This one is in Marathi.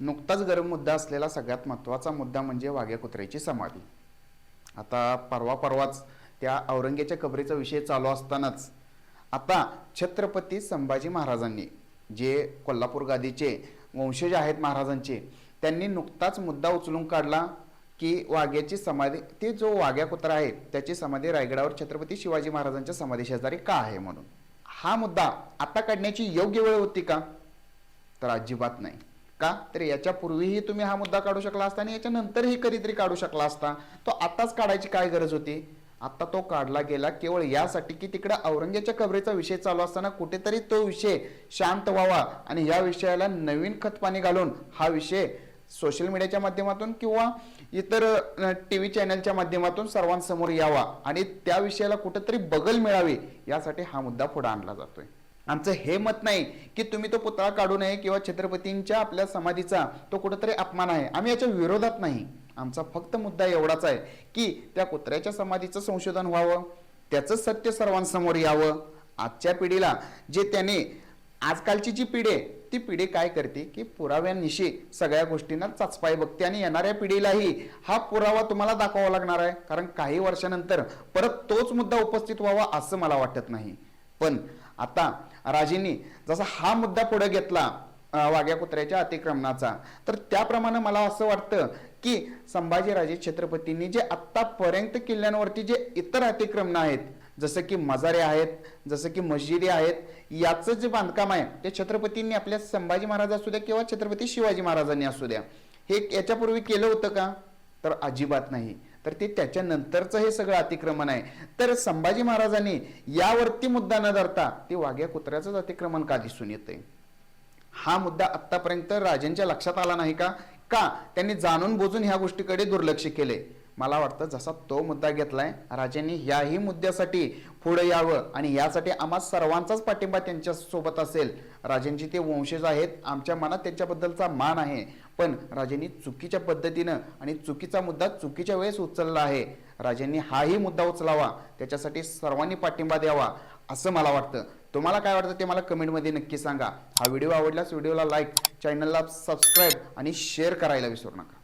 नुकताच गरम मुद्दा असलेला सगळ्यात महत्त्वाचा मुद्दा म्हणजे वाघ्या कुत्र्याची समाधी. आता परवा परवाच त्या औरंगेच्या कबरीचा विषय चालू असतानाच आता छत्रपती संभाजी महाराजांनी जे कोल्हापूर गादीचे वंशज आहेत महाराजांचे त्यांनी नुकताच मुद्दा उचलून काढला की वाघ्याची समाधी ते जो वाघ्या कुत्रा आहे त्याची समाधी रायगडावर छत्रपती शिवाजी महाराजांच्या समाधी शेजारी का आहे म्हणून? हा मुद्दा आता काढण्याची योग्य वेळ होती का? तर अजिबात नाही. का? तर याच्यापूर्वीही तुम्ही हा मुद्दा काढू शकला असता आणि याच्यानंतरही कधीतरी काढू शकला असता. तो आत्ताच काढायची काय गरज होती? आत्ता तो काढला गेला केवळ यासाठी की तिकडे औरंगजेबच्या कबरेचा विषय चालू असताना कुठेतरी तो विषय शांत व्हावा आणि या विषयाला नवीन खतपाणी घालून हा विषय सोशल मीडियाच्या माध्यमातून किंवा इतर टी व्ही चॅनलच्या माध्यमातून सर्वांसमोर यावा आणि त्या विषयाला कुठेतरी बगल मिळावी यासाठी हा मुद्दा पुढे आणला जातोय. आमचं हे मत नाही की तुम्ही तो पुतळा काढू नये किंवा छत्रपतींच्या आपल्या समाधीचा तो कुठंतरी अपमान आहे. आम्ही याच्या विरोधात नाही. आमचा फक्त मुद्दा एवढाच आहे की त्या कुत्र्याच्या समाधीचं संशोधन व्हावं त्याचं सत्य सर्वांसमोर यावं. आजच्या पिढीला जे त्याने आजकालची जी पिढी आहे ती पिढी काय करते की पुराव्यांनिशी सगळ्या गोष्टींना चाचपाई बघते आणि येणाऱ्या पिढीलाही हा पुरावा तुम्हाला दाखवावा लागणार आहे. कारण काही वर्षानंतर परत तोच मुद्दा उपस्थित व्हावा असं मला वाटत नाही. पण आता राजेंनी जसा हा मुद्दा पुढे घेतला वाघ्या कुत्र्याच्या अतिक्रमणाचा तर त्याप्रमाणे मला असं वाटतं की संभाजीराजे छत्रपतींनी जे आत्तापर्यंत किल्ल्यांवरती जे इतर अतिक्रमण आहेत जसं की मजारे आहेत जसं की मस्जिदी आहेत याचं जे बांधकाम आहे ते छत्रपतींनी आपल्या संभाजी महाराज असू द्या किंवा छत्रपती शिवाजी महाराजांनी असू द्या हे याच्यापूर्वी केलं होतं का? तर अजिबात नाही. तर ते त्याच्यानंतरचं हे सगळं अतिक्रमण आहे. तर संभाजी महाराजांनी यावरती मुद्दा न धरता ते वाघ्या कुत्र्याचंच अतिक्रमण का दिसून येतंय? हा मुद्दा आतापर्यंत राजांच्या लक्षात आला नाही का? का त्यांनी जाणून बुजून ह्या गोष्टीकडे दुर्लक्ष केले मला वाटतं जसा तो मुद्दा घेतलाय राजांनी याही मुद्द्यासाठी पुढे यावं आणि यासाठी आम्हा सर्वांचाच पाठिंबा त्यांच्यासोबत असेल. राजांची ते वंशज आहेत आमच्या मनात त्यांच्याबद्दलचा मान आहे. पण राजांनी चुकीच्या पद्धतीनं आणि चुकीचा मुद्दा चुकीच्या वेळेस उचलला आहे. राजांनी हाही मुद्दा उचलावा त्याच्यासाठी सर्वांनी पाठिंबा द्यावा असं मला वाटतं. तुम्हाला काय वाटतं ते मला कमेंटमध्ये नक्की सांगा. हा व्हिडिओ आवडल्यास व्हिडिओला लाईक चॅनलला सबस्क्राईब आणि शेअर करायला विसरू नका.